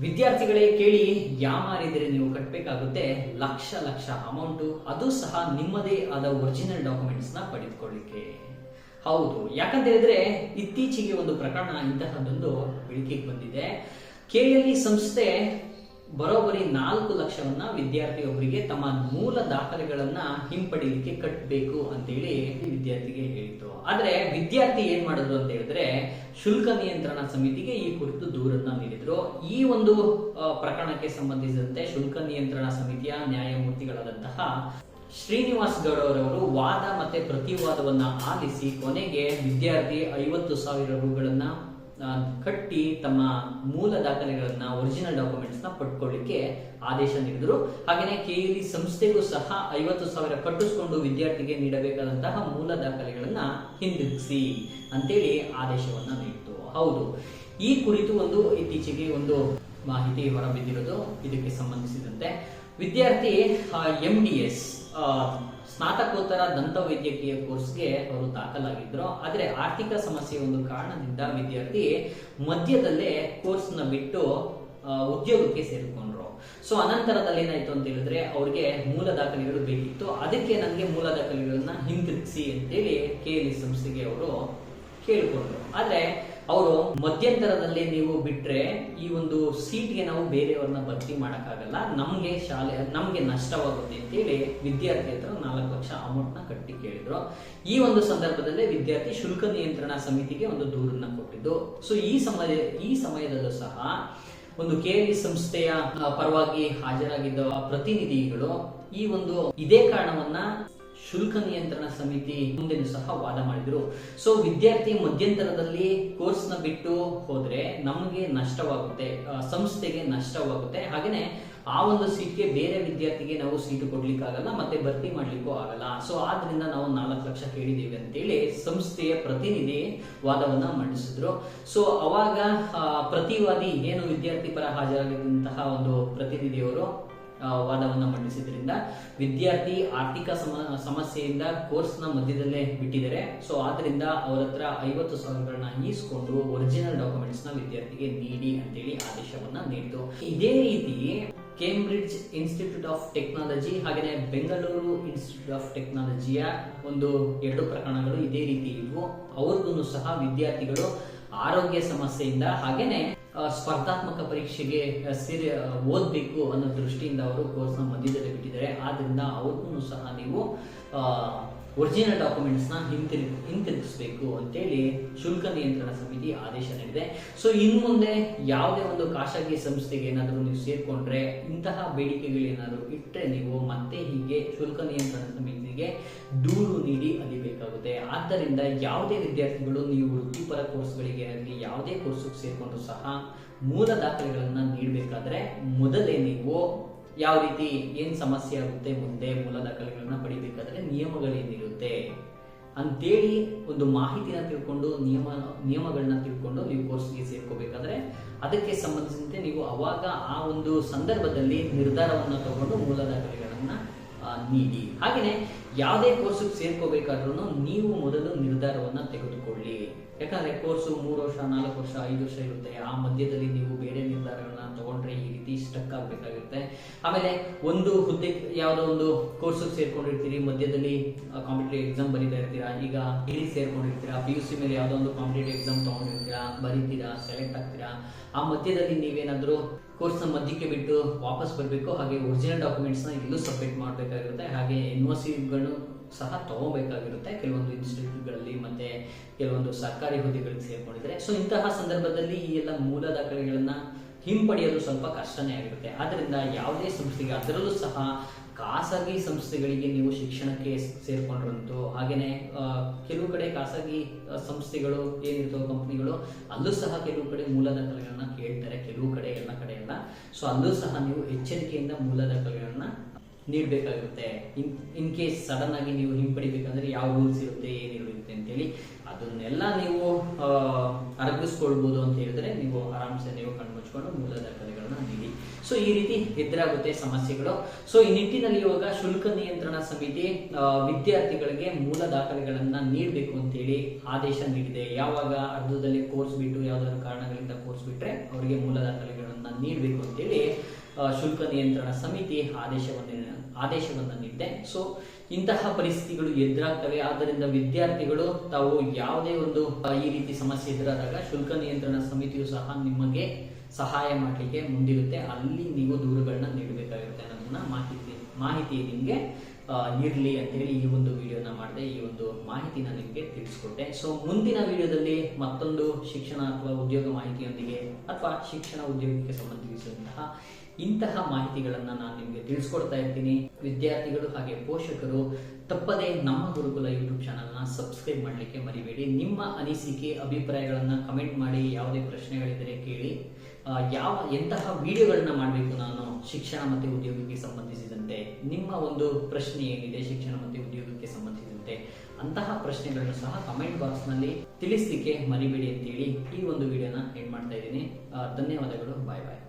ವಿದ್ಯಾರ್ಥಿಗಳೇ ಕೇಳಿ ಯಾಮಾರಿದ್ರೆ ನೀವು ಕಟ್ಟಬೇಕಾಗುತ್ತೆ ಲಕ್ಷ ಲಕ್ಷ ಅಮೌಂಟ್ ಅದು ಸಹ ನಿಮ್ಮದೇ ಆದ ಒರಿಜಿನಲ್ ಡಾಕ್ಯುಮೆಂಟ್ಸ್ನ ಪಡೆದುಕೊಳ್ಳಿಕ್ಕೆ. ಹೌದು, ಯಾಕಂತ ಹೇಳಿದ್ರೆ ಇತ್ತೀಚೆಗೆ ಒಂದು ಪ್ರಕರಣ ಇಂತಹದ್ದೊಂದು ಬೆಳಕಿಗೆ ಬಂದಿದೆ. ಕೆಎಲ್ಇ ಸಂಸ್ಥೆ ಬರೋಬ್ಬರಿ ನಾಲ್ಕು ಲಕ್ಷವನ್ನ ವಿದ್ಯಾರ್ಥಿಯೊಬ್ಬರಿಗೆ ತಮ್ಮ ಮೂಲ ದಾಖಲೆಗಳನ್ನ ಹಿಂಪಡೀಲಿಕ್ಕೆ ಕಟ್ಟಬೇಕು ಅಂತೇಳಿ ವಿದ್ಯಾರ್ಥಿಗೆ ಹೇಳಿದ್ರು ಆದ್ರೆ ವಿದ್ಯಾರ್ಥಿ ಏನ್ ಮಾಡಿದ್ರು ಅಂತ ಹೇಳಿದ್ರೆ ಶುಲ್ಕ ನಿಯಂತ್ರಣ ಸಮಿತಿಗೆ ಈ ಕುರಿತು ದೂರನ್ನ ನೀಡಿದ್ರು. ಈ ಒಂದು ಪ್ರಕರಣಕ್ಕೆ ಸಂಬಂಧಿಸಿದಂತೆ ಶುಲ್ಕ ನಿಯಂತ್ರಣ ಸಮಿತಿಯ ನ್ಯಾಯಮೂರ್ತಿಗಳಾದಂತಹ ಶ್ರೀನಿವಾಸ್ ಗೌಡ ಅವರವರು ವಾದ ಮತ್ತೆ ಪ್ರತಿವಾದವನ್ನ ಆಲಿಸಿ ಕೊನೆಗೆ ವಿದ್ಯಾರ್ಥಿ ಐವತ್ತು ಸಾವಿರ ರುಗಳನ್ನ ಕಟ್ಟಿ ತಮ್ಮ ಮೂಲ ದಾಖಲೆಗಳನ್ನ ಒರಿಜಿನಲ್ ಡಾಕ್ಯುಮೆಂಟ್ಸ್ನ ಪಡ್ಕೊಳ್ಳಿಕ್ಕೆ ಆದೇಶ ನೀಡಿದ್ರು. ಹಾಗೆಯೇ ಕೆಇಲಿ ಸಂಸ್ಥೆಗೂ ಸಹ ಐವತ್ತು ಸಾವಿರ ಕಟ್ಟಿಸ್ಕೊಂಡು ವಿದ್ಯಾರ್ಥಿಗೆ ನೀಡಬೇಕಾದಂತಹ ಮೂಲ ದಾಖಲೆಗಳನ್ನ ಹಿಂದಿರುಗಿಸಿ ಅಂತೇಳಿ ಆದೇಶವನ್ನ ನೀಡಿತು ಹೌದು. ಈ ಕುರಿತು ಒಂದು ಇತ್ತೀಚೆಗೆ ಒಂದು ಮಾಹಿತಿ ಹೊರಬಿದ್ದಿರೋದು ಇದಕ್ಕೆ ಸಂಬಂಧಿಸಿದಂತೆ. ವಿದ್ಯಾರ್ಥಿ ಎಂ ಡಿ ಎಸ್ ಸ್ನಾತಕೋತ್ತರ ದಂತ ವೈದ್ಯಕೀಯ ಕೋರ್ಸ್ಗೆ ಅವರು ದಾಖಲಾಗಿದ್ದರು ಆದರೆ ಆರ್ಥಿಕ ಸಮಸ್ಯೆ ಒಂದು ಕಾರಣದಿಂದ ವಿದ್ಯಾರ್ಥಿ ಮಧ್ಯದಲ್ಲೇ ಕೋರ್ಸ್ನ ಬಿಟ್ಟು ಉದ್ಯೋಗಕ್ಕೆ ಸೇರಿಕೊಂಡ್ರು. ಸೊ ಅನಂತರದಲ್ಲಿ ಏನಾಯ್ತು ಅಂತ ಹೇಳಿದ್ರೆ ಅವ್ರಿಗೆ ಮೂಲ ದಾಖಲೆಗಳು ಬೇಕಿತ್ತು. ಅದಕ್ಕೆ ನನಗೆ ಮೂಲ ದಾಖಲೆಗಳನ್ನ ಹಿಂತಿರುಗಿಸಿ ಅಂತೇಳಿ ಕೆ ಎಲ್ ಸಂಸ್ಥೆಗೆ ಅವರು ಕೇಳಿಕೊಂಡ್ರು. ಆದ್ರೆ ಅವರು ಮಧ್ಯಂತರದಲ್ಲಿ ನೀವು ಬಿಟ್ರೆ ಈ ಒಂದು ಸೀಟ್ಗೆ ನಾವು ಬೇರೆಯವ್ರನ್ನ ಭರ್ತಿ ಮಾಡಕ್ಕಾಗಲ್ಲ. ನಮ್ಗೆ ಶಾಲೆ, ನಮ್ಗೆ ನಷ್ಟವಾಗುತ್ತೆ ಅಂತೇಳಿ ವಿದ್ಯಾರ್ಥಿ ಹತ್ರ ನಾಲ್ಕು ಲಕ್ಷ ಅಮೌಂಟ್ನ ಕಟ್ಟಿ ಕೇಳಿದ್ರು. ಈ ಒಂದು ಸಂದರ್ಭದಲ್ಲಿ ವಿದ್ಯಾರ್ಥಿ ಶುಲ್ಕ ನಿಯಂತ್ರಣ ಸಮಿತಿಗೆ ಒಂದು ದೂರನ್ನ ಕೊಟ್ಟಿದ್ದು. ಸೊ ಈ ಸಮಯ, ಈ ಸಮಯದಲ್ಲೂ ಸಹ ಒಂದು ಕೆ ಸಂಸ್ಥೆಯ ಪರವಾಗಿ ಹಾಜರಾಗಿದ್ದ ಪ್ರತಿನಿಧಿಗಳು ಈ ಒಂದು ಇದೇ ಕಾರಣವನ್ನ ಶುಲ್ಕ ನಿಯಂತ್ರಣ ಸಮಿತಿ ಮುಂದೆನೂ ಸಹ ವಾದ ಮಾಡಿದ್ರು. ಸೊ ವಿದ್ಯಾರ್ಥಿ ಮಧ್ಯಂತರದಲ್ಲಿ ಕೋರ್ಸ್ನ ಬಿಟ್ಟು ಹೋದ್ರೆ ನಮಗೆ ನಷ್ಟವಾಗುತ್ತೆ ಸಂಸ್ಥೆಗೆ ನಷ್ಟವಾಗುತ್ತೆ. ಹಾಗೇನೆ ಆ ಒಂದು ಸೀಟ್ಗೆ ಬೇರೆ ವಿದ್ಯಾರ್ಥಿಗೆ ನಾವು ಸೀಟು ಕೊಡ್ಲಿಕ್ಕಾಗಲ್ಲ, ಮತ್ತೆ ಭರ್ತಿ ಮಾಡ್ಲಿಕ್ಕೂ ಆಗಲ್ಲ. ಸೊ ಆದ್ರಿಂದ ನಾವು ನಾಲ್ಕು ಲಕ್ಷ ಕೇಳಿದೀವಿ ಅಂತೇಳಿ ಸಂಸ್ಥೆಯ ಪ್ರತಿನಿಧಿ ವಾದವನ್ನ ಮಂಡಿಸಿದ್ರು. ಸೊ ಅವಾಗ ಪ್ರತಿವಾದಿ ಏನು ವಿದ್ಯಾರ್ಥಿ ಪರ ಹಾಜರಾಗಿದ್ದಂತಹ ಒಂದು ಪ್ರತಿನಿಧಿಯವರು ವಾದವನ್ನ ಮಂಡಿಸಿದ್ರಿಂದ ವಿದ್ಯಾರ್ಥಿ ಆರ್ಥಿಕ ಸಮ, ಸಮಸ್ಯೆಯಿಂದ ಕೋರ್ಸ್ನ ಮಧ್ಯದಲ್ಲೇ ಬಿಟ್ಟಿದ್ದಾರೆ. ಸೊ ಆದ್ರಿಂದ ಅವರ ಹತ್ರ ಐವತ್ತು ಸಾವಿರಗಳನ್ನ ಈಸ್ಕೊಂಡು ಒರಿಜಿನಲ್ ಡಾಕ್ಯುಮೆಂಟ್ಸ್ನ ವಿದ್ಯಾರ್ಥಿಗೆ ನೀಡಿ ಅಂತೇಳಿ ಆದೇಶವನ್ನ ನೀಡಿತು ಇದೇ ರೀತಿ ಕೇಂಬ್ರಿಡ್ಜ್ ಇನ್ಸ್ಟಿಟ್ಯೂಟ್ ಆಫ್ ಟೆಕ್ನಾಲಜಿ ಹಾಗೆಯೇ ಬೆಂಗಳೂರು ಇನ್ಸ್ಟಿಟ್ಯೂಟ್ ಆಫ್ ಟೆಕ್ನಾಲಜಿಯ ಒಂದು ಎರಡು ಪ್ರಕರಣಗಳು ಇದೇ ರೀತಿ ಇವು ಅವ್ರಿಗೂ ಸಹ ವಿದ್ಯಾರ್ಥಿಗಳು ಆರೋಗ್ಯ ಸಮಸ್ಯೆಯಿಂದ ಹಾಗೇನೆ ಸ್ಪರ್ಧಾತ್ಮಕ ಪರೀಕ್ಷೆಗೆ ಸೇರಿ ಓದ್ಬೇಕು ಅನ್ನೋ ದೃಷ್ಟಿಯಿಂದ ಅವರು ಕೋರ್ಸ್ನ ಮಧ್ಯದಲ್ಲಿ ಬಿಟ್ಟಿದ್ದಾರೆ. ಆದ್ರಿಂದ ಅವ್ರಿಗೂ ಸಹ ನೀವು ಒರಿಜಿನಲ್ ಡಾಕ್ಯುಮೆಂಟ್ಸ್ನ ಹಿಂತಿರು, ಹಿಂತಿರುಗಿಸ್ಬೇಕು ಅಂತೇಳಿ ಶುಲ್ಕ ನಿಯಂತ್ರಣ ಸಮಿತಿ ಆದೇಶ ನೀಡಿದೆ. ಸೊ ಇನ್ನು ಮುಂದೆ ಯಾವುದೇ ಒಂದು ಖಾಸಗಿ ಸಂಸ್ಥೆಗೆ ಏನಾದರೂ ನೀವು ಸೇರ್ಕೊಂಡ್ರೆ, ಇಂತಹ ಬೇಡಿಕೆಗಳೇನಾದರೂ ಇಟ್ಟರೆ ನೀವು ಮತ್ತೆ ಹೀಗೆ ಶುಲ್ಕ ನಿಯಂತ್ರಣ ಸಮಿತಿಗೆ ದೂರು ನೀಡಿ ಅಲಿಬೇಕಾಗುತ್ತೆ ಆದ್ದರಿಂದ ಯಾವುದೇ ವಿದ್ಯಾರ್ಥಿಗಳು ನೀವು ವೃತ್ತಿಪರ ಕೋರ್ಸ್ಗಳಿಗೆ ಆಗಲಿ, ಯಾವುದೇ ಕೋರ್ಸಿಗೆ ಸೇರಿಕೊಂಡು ಸಹ ಮೂಲ ದಾಖಲೆಗಳನ್ನು ನೀಡಬೇಕಾದ್ರೆ ಮೊದಲೇ ನೀವು ಯಾವ ರೀತಿ, ಏನು ಸಮಸ್ಯೆ ಆಗುತ್ತೆ ಮುಂದೆ ಮೂಲ ದಾಖಲೆಗಳನ್ನ ಪಡಿಬೇಕಾದ್ರೆ ನಿಯಮಗಳೇನಿರುತ್ತೆ ಅಂತೇಳಿ ಒಂದು ಮಾಹಿತಿನ ತಿಳ್ಕೊಂಡು, ನಿಯಮ, ನಿಯಮಗಳನ್ನ ತಿಳ್ಕೊಂಡು ನೀವು ಕೋರ್ಸ್ಗೆ ಸೇರ್ಕೋಬೇಕಾದ್ರೆ ಅದಕ್ಕೆ ಸಂಬಂಧಿಸಿದಂತೆ ನೀವು ಅವಾಗ ಆ ಒಂದು ಸಂದರ್ಭದಲ್ಲಿ ನಿರ್ಧಾರವನ್ನು ತಗೊಂಡು ಮೂಲ ದಾಖಲೆಗಳನ್ನ ನೀಡಿ. ಹಾಗೆಯೇ ಯಾವುದೇ ಕೋರ್ಸಿಗೆ ಸೇರ್ಕೋಬೇಕಾದ್ರೂ ನೀವು ಮೊದಲು ನಿರ್ಧಾರವನ್ನು ತೆಗೆದುಕೊಳ್ಳಿ. ಯಾಕಂದ್ರೆ ಕೋರ್ಸು ಮೂರು ವರ್ಷ, ನಾಲ್ಕು ವರ್ಷ, ಐದು ವರ್ಷ ಇರುತ್ತೆ. ಆ ಮಧ್ಯದಲ್ಲಿ ನೀವು ಬೇರೆ ನಿರ್ಧಾರಗಳನ್ನ ತಗೊಂಡ್ರೆ ಈ ರೀತಿ ಸ್ಟಕ್ ಆಗಬೇಕಾಗುತ್ತೆ. ಆಮೇಲೆ ಒಂದು ಹುದ್ದೆ, ಯಾವುದೋ ಒಂದು ಕೋರ್ಸಿಗೆ ಸೇರ್ಕೊಂಡಿರ್ತೀರಿ, ಮಧ್ಯದಲ್ಲಿ ಕಾಂಪಿಟೇಟಿವ್ ಎಕ್ಸಾಮ್ ಬರೀತಾ ಇರ್ತೀರಾ, ಈಗ ಇಲ್ಲಿ ಸೇರ್ಕೊಂಡಿರ್ತೀರಾ ಪಿ ಯು ಸಿ ಮೇಲೆ ಯಾವುದೋ ಒಂದು ಕಾಂಪಿಟೇಟಿವ್ ಎಕ್ಸಾಮ್ ತಗೊಂಡಿರ್ತೀರಾ, ಬರೀತೀರಾ ಸೆಲೆಕ್ಟ್ ಆಗ್ತೀರಾ, ಆ ಮಧ್ಯದಲ್ಲಿ ನೀವೇನಾದ್ರೂ ಕೋರ್ಸ್ನ ಮಧ್ಯಕ್ಕೆ ಬಿಟ್ಟು ವಾಪಸ್ ಬರಬೇಕು, ಹಾಗೆ ಒರಿಜಿನಲ್ ಡಾಕ್ಯುಮೆಂಟ್ಸ್ನ ಇಲ್ಲೂ ಸಬ್ಮಿಟ್ ಮಾಡಬೇಕಾಗಿರುತ್ತೆ, ಹಾಗೆ ಎನ್ ಒ ಸಿಗಳು ಸಹ ತಗೋಬೇಕಾಗಿರುತ್ತೆ, ಕೆಲವೊಂದು ಇನ್ಸ್ಟಿಟ್ಯೂಟ್ಗಳಲ್ಲಿ ಮತ್ತೆ ಕೆಲವೊಂದು ಸರ್ಕಾರಿ ಹುದ್ದೆಗಳಿಗೆ ಸೇರ್ಕೊಂಡಿದ್ರೆ. ಸೊ ಇಂತಹ ಸಂದರ್ಭದಲ್ಲಿ ಈ ಎಲ್ಲ ಮೂಲ ದಾಖಲೆಗಳನ್ನ ಹಿಂಪಡೆಯೋದು ಸ್ವಲ್ಪ ಕಷ್ಟನೇ ಆಗಿರುತ್ತೆ. ಆದ್ದರಿಂದ ಯಾವುದೇ ಸಂಸ್ಥೆಗೆ ಅದರಲ್ಲೂ ಸಹ ಖಾಸಗಿ ಸಂಸ್ಥೆಗಳಿಗೆ ನೀವು ಶಿಕ್ಷಣಕ್ಕೆ ಸೇರ್ಕೊಂಡ್ರಂತು ಹಾಗೇನೆ ಕೆಲವು ಕಡೆ ಖಾಸಗಿ ಸಂಸ್ಥೆಗಳು ಏನಿರ್ತವೆ ಕಂಪ್ನಿಗಳು ಅಲ್ಲೂ ಸಹ ಕೆಲವು ಕಡೆ ಮೂಲ ದಾಖಲೆಗಳನ್ನ ಕೇಳ್ತಾರೆ, ಕೆಲವು ಕಡೆ ಎಲ್ಲ ಕಡೆ ಸೊ ಅಲ್ಲೂ ಸಹ ನೀವು ಎಚ್ಚರಿಕೆಯಿಂದ ಮೂಲ ದಾಖಲೆಗಳನ್ನ ನೀಡಬೇಕಾಗುತ್ತೆ ಇನ್ ಇನ್ ಕೇಸ್ ಸಡನ್ ಆಗಿ ನೀವು ಹಿಂಪಡಿಬೇಕಂದ್ರೆ ಯಾವ ರೂಲ್ಸ್ ಇರುತ್ತೆ ಏನಿರುತ್ತೆ ಅಂತೇಳಿ ಅದನ್ನೆಲ್ಲ ನೀವು ಅರಗಿಸ್ಕೊಳ್ಬೋದು ಅಂತ ಹೇಳಿದ್ರೆ ನೀವು ಆರಾಮ್ಸೆ ನೀವು ಕಣ್ಮುಚ್ಕೊಂಡು ಮೂಲ ದಾಖಲೆಗಳನ್ನ ನೀಡಿ. ಸೊ ಈ ರೀತಿ ಎದುರಾಗುತ್ತೆ ಸಮಸ್ಯೆಗಳು. ಸೊ ಈ ನಿಟ್ಟಿನಲ್ಲಿ ಇವಾಗ ಶುಲ್ಕ ನಿಯಂತ್ರಣ ಸಮಿತಿ ವಿದ್ಯಾರ್ಥಿಗಳಿಗೆ ಮೂಲ ದಾಖಲೆಗಳನ್ನ ನೀಡಬೇಕು ಅಂತೇಳಿ ಆದೇಶ ನೀಡಿದೆ. ಯಾವಾಗ ಅರ್ಧದಲ್ಲಿ ಕೋರ್ಸ್ ಬಿಟ್ಟು ಯಾವ್ದಾದ್ರು ಕಾರಣಗಳಿಂದ ಕೋರ್ಸ್ ಬಿಟ್ರೆ ಅವರಿಗೆ ಮೂಲ ದಾಖಲೆಗಳನ್ನ ನೀಡಬೇಕು ಅಂತೇಳಿ ಶುಲ್ಕ ನಿಯಂತ್ರಣ ಸಮಿತಿ ಆದೇಶವನ್ನು ಆದೇಶವನ್ನು ನೀಡಿದೆ. ಸೊ ಇಂತಹ ಪರಿಸ್ಥಿತಿಗಳು ಎದುರಾಗ್ತವೆ. ಆದ್ದರಿಂದ ವಿದ್ಯಾರ್ಥಿಗಳು ತಾವು ಯಾವುದೇ ಒಂದು ಈ ರೀತಿ ಸಮಸ್ಯೆ ಎದುರಾದಾಗ ಶುಲ್ಕ ನಿಯಂತ್ರಣ ಸಮಿತಿಯು ಸಹ ನಿಮಗೆ ಸಹಾಯ ಮಾಡಲಿಕ್ಕೆ ಮುಂದಿರುತ್ತೆ. ಅಲ್ಲಿ ನೀವು ದೂರುಗಳನ್ನ ನೀಡಬೇಕಾಗಿರುತ್ತೆ ಅನ್ನೋದನ್ನ ಮಾಹಿತಿ ಮಾಹಿತಿ ನಿಮಗೆ ಇರಲಿ ಅಂತೇಳಿ ಈ ಒಂದು ವಿಡಿಯೋನ ಮಾಡಿದೆ. ಈ ಒಂದು ಮಾಹಿತಿನ ನಿಮಗೆ ತಿಳಿಸ್ಕೊಟ್ಟೆ. ಸೊ ಮುಂದಿನ ವಿಡಿಯೋದಲ್ಲಿ ಮತ್ತೊಂದು ಶಿಕ್ಷಣ ಅಥವಾ ಉದ್ಯೋಗ ಮಾಹಿತಿಯೊಂದಿಗೆ ಅಥವಾ ಶಿಕ್ಷಣ ಉದ್ಯೋಗಕ್ಕೆ ಸಂಬಂಧಿಸಿದಂತಹ ಇಂತಹ ಮಾಹಿತಿಗಳನ್ನ ನಾನು ನಿಮಗೆ ತಿಳಿಸ್ಕೊಡ್ತಾ ಇರ್ತೀನಿ. ವಿದ್ಯಾರ್ಥಿಗಳು ಹಾಗೆ ಪೋಷಕರು, ತಪ್ಪದೇ ನಮ್ಮ ಗುರುಕುಲ ಯೂಟ್ಯೂಬ್ ಚಾನಲ್ನ ಸಬ್ಸ್ಕ್ರೈಬ್ ಮಾಡಲಿಕ್ಕೆ ಮರಿಬೇಡಿ. ನಿಮ್ಮ ಅನಿಸಿಕೆ, ಅಭಿಪ್ರಾಯಗಳನ್ನ ಕಮೆಂಟ್ ಮಾಡಿ, ಯಾವುದೇ ಪ್ರಶ್ನೆಗಳಿದ್ದರೆ ಕೇಳಿ. ಯಾವ, ಎಂತಹ ವಿಡಿಯೋಗಳನ್ನ ಮಾಡಬೇಕು ನಾನು ಶಿಕ್ಷಣ ಮತ್ತು ಉದ್ಯೋಗಕ್ಕೆ ಸಂಬಂಧಿಸಿದಂತೆ? ನಿಮ್ಮ ಒಂದು ಪ್ರಶ್ನೆ ಏನಿದೆ ಶಿಕ್ಷಣ ಮತ್ತು ಉದ್ಯೋಗಕ್ಕೆ ಸಂಬಂಧಿಸಿದಂತೆ? ಅಂತಹ ಪ್ರಶ್ನೆಗಳನ್ನು ಸಹ ಕಮೆಂಟ್ ಬಾಕ್ಸ್ನಲ್ಲಿ ತಿಳಿಸ್ಲಿಕ್ಕೆ ಮರಿಬೇಡಿ ಅಂತೇಳಿ ಈ ಒಂದು ವಿಡಿಯೋನ ಎಂಡ್ ಮಾಡ್ತಾ ಇದ್ದೀನಿ. ಧನ್ಯವಾದಗಳು. ಬಾಯ್ ಬಾಯ್